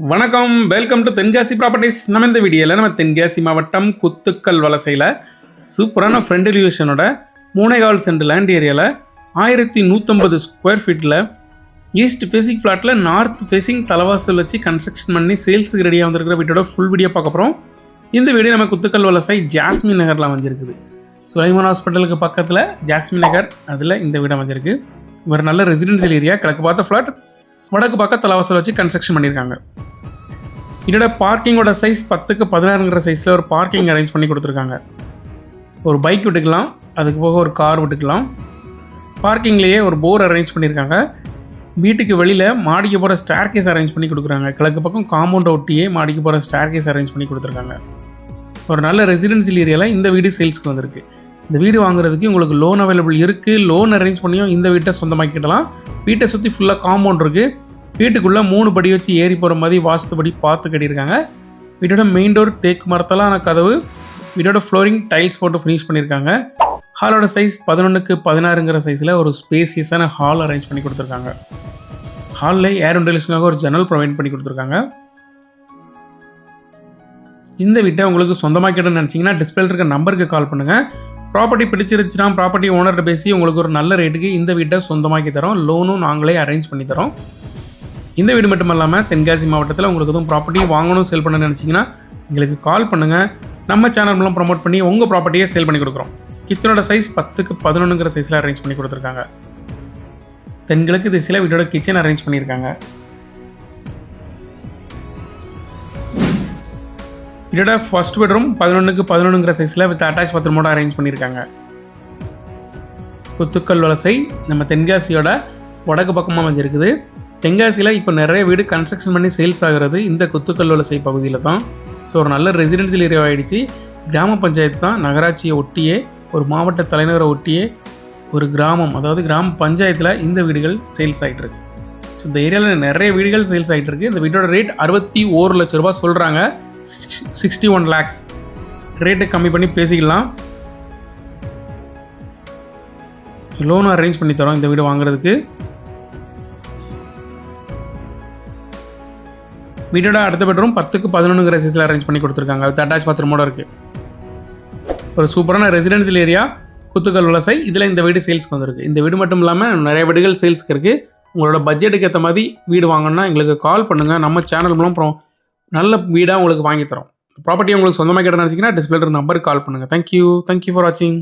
வணக்கம். Welcome to Tenkasi properties நம்ம இந்த வீடியோவில் நம்ம தென்காசி மாவட்டம் குத்துக்கல் வலசையில் சூப்பரான ஃப்ரெண்ட் எலிவேஷனோட மூணேகால் சென்ட் லேண்ட் ஏரியாவில் ஆயிரத்தி நூற்றம்பது ஸ்கொயர் ஃபீட்டில் ஈஸ்ட் ஃபேசிங் ஃப்ளாட்டில் நார்த் ஃபேசிங் தலைவாசல் வச்சு கன்ஸ்ட்ரக்ஷன் பண்ணி சேல்ஸுக்கு ரெடியாக வந்திருக்கிற வீட்டோட ஃபுல் வீடியோ பார்க்க போகிறோம் இந்த வீடியோ நம்ம குத்துக்கல் வலசை ஜாஸ்மின் நகரில் அமைஞ்சிருக்குது. சுலைமான் ஹாஸ்பிட்டலுக்கு பக்கத்தில் ஜாஸ்மின் நகர் அதில் இந்த வீடு அமைஞ்சிருக்கு. ஒரு நல்ல ரெசிடென்சியல் ஏரியா கிழக்கு பார்த்த ஃப்ளாட் வடக்கு பக்கம் தலைவாசல் வச்சு கன்ஸ்ட்ரக்ஷன் பண்ணியிருக்காங்க. இதோட பார்க்கிங்கோட சைஸ் பத்துக்கு பதினாறுங்கிற சைஸில் ஒரு பார்க்கிங் அரேஞ்ச் பண்ணி கொடுத்துருக்காங்க. ஒரு பைக் விட்டுக்கலாம் அதுக்கு போக ஒரு கார் விட்டுக்கலாம். பார்க்கிங்லேயே ஒரு போர் அரேஞ்ச் பண்ணியிருக்காங்க. வீட்டுக்கு வெளியில் மாடிக்கு போகிற ஸ்டேர் கேஸ் அரேஞ்ச் பண்ணி கொடுக்குறாங்க. கிழக்கு பக்கம் காம்பவுண்ட் ஒட்டியே மாடிக்கு போகிற ஸ்டேர் கேஸ் அரேஞ்ச் பண்ணி கொடுத்துருக்காங்க. ஒரு நல்ல ரெசிடென்சியல் ஏரியாவில் இந்த வீடு சேல்ஸ்க்கு வந்திருக்கு. இந்த வீடு வாங்குறதுக்கு உங்களுக்கு லோன் அவைலபிள் இருக்குது லோன் அரேஞ்ச் பண்ணியும் இந்த வீட்டை சொந்தமாக்கிடலாம். வீட்டை சுற்றி ஃபுல்லாக காம்பவுண்ட் இருக்குது வீட்டுக்குள்ளே மூணு படி வச்சு ஏறி போகிற மாதிரி வாஸ்துபடி பார்த்து கட்டியிருக்காங்க. வீட்டோட மெயின் டோர் தேக்கு மரத்தாலான கதவு வீட்டோட ஃப்ளோரிங் டைல்ஸ் போட்டு ஃபினிஷ் பண்ணியிருக்காங்க. ஹாலோட சைஸ் பதினொன்றுக்கு பதினாறுங்கிற சைஸில் ஒரு ஸ்பேசியஸான ஹால் அரேஞ்ச் பண்ணி கொடுத்துருக்காங்க. ஹாலில் ஏர் வெண்டிலேஷனுக்காக ஒரு ஜன்னல் ப்ரொவைட் பண்ணி கொடுத்துருக்காங்க. இந்த வீட்டை உங்களுக்கு சொந்தமாக்கிட்டோன்னு நினச்சிங்கன்னா டிஸ்பிளே இருக்க நம்பருக்கு கால் பண்ணுங்கள் ப்ராப்பர்ட்டி பிடிச்சிருச்சுன்னா ப்ராப்பர்ட்டி ஓனர்கிட்ட பேசி உங்களுக்கு ஒரு நல்ல ரேட்டுக்கு இந்த வீட்டை சொந்தமாக்கி தரோம். லோனும் நாங்களே அரேஞ்ச் பண்ணி தரோம். இந்த வீடு மட்டும் இல்லாமல் தென்காசி மாவட்டத்தில் உங்களுக்கு எதுவும் ப்ராப்பர்ட்டி வாங்கணும் சேல் பண்ண நினச்சிங்கன்னா எங்களுக்கு கால் பண்ணுங்கள் நம்ம சேனல் மூலம் ப்ரொமோட் பண்ணி உங்கள் ப்ராப்பர்ட்டியை சேல் பண்ணி கொடுக்குறோம். கிச்சனோட சைஸ் பத்துக்கு பதினொன்றுங்கிற சைஸில் அரேஞ்ச் பண்ணி கொடுத்துருக்காங்க. தென்கிழக்கு திசையில் வீட்டோட கிச்சன் அரேஞ்ச் பண்ணியிருக்காங்க. இதோட ஃபர்ஸ்ட் பெட்ரூம் பதினொன்றுக்கு பதினொன்றுங்கிற சைஸில் வித் அட்டாச் பாத்ரூமோட அரேஞ்ச் பண்ணியிருக்காங்க. குத்துக்கல் வலசை நம்ம தென்காசியோட வடக்கு பக்கமாக அமைஞ்சிருக்குது. தென்காசியில் இப்போ நிறைய வீடு கன்ஸ்ட்ரக்ஷன் பண்ணி சேல்ஸ் ஆகிறது இந்த குத்துக்கல் வலசை பகுதியில் தான். ஸோ ஒரு நல்ல ரெசிடென்சியல் ஏரியா ஆகிடுச்சு கிராம பஞ்சாயத்து தான். நகராட்சியை ஒட்டியே ஒரு மாவட்ட தலைநகரை ஒட்டியே ஒரு கிராமம் அதாவது கிராம பஞ்சாயத்தில் இந்த வீடுகள் சேல்ஸ் ஆகிட்டுருக்கு ஸோ இந்த ஏரியாவில் நிறைய வீடுகள் சேல்ஸ் ஆகிட்டுருக்கு இந்த வீட்டோட ரேட் அறுபத்தி ஓரு லட்ச ரூபா சொல்கிறாங்க சிக்ஸ்டி ஒன் லேக்ஸ் ரேட்டை கம்மி பண்ணி பேசிக்கலாம். லோன் அரேஞ்ச் பண்ணி தரோம் இந்த வீடு வாங்குறதுக்கு. வீடோட அடுத்த பெட்ரூம் பத்துக்கு பதினொன்றுங்கிற சைஸில் அரேஞ்ச் பண்ணி கொடுத்துருக்காங்க. அது அட்டாச் பாத்ரூமோட இருக்குது ஒரு சூப்பரான ரெசிடென்சியல் ஏரியா குத்துக்கல் வலசை இதில் இந்த வீடு சேல்ஸ்க்கு வந்திருக்கு. இந்த வீடு மட்டும் இல்லாமல் நிறைய வீடுகள் சேல்ஸ்க்கு இருக்குது உங்களோட பட்ஜெட்டுக்கு ஏற்ற மாதிரி வீடு வாங்கணும்னா எங்களுக்கு கால் பண்ணுங்கள் நம்ம சேனல் மூலம் அப்புறம் நல்ல வீடாக உங்களுக்கு வாங்கி தரோம். ப்ராப்பர்ட்டி உங்களுக்கு சொந்தமாக கேட்ட நினச்சிங்கன்னா டிஸ்பிளேட் நம்பருக்கு கால் பண்ணுங்கள் தேங்க்யூ தேங்க்யூ ஃபார் வாட்சிங்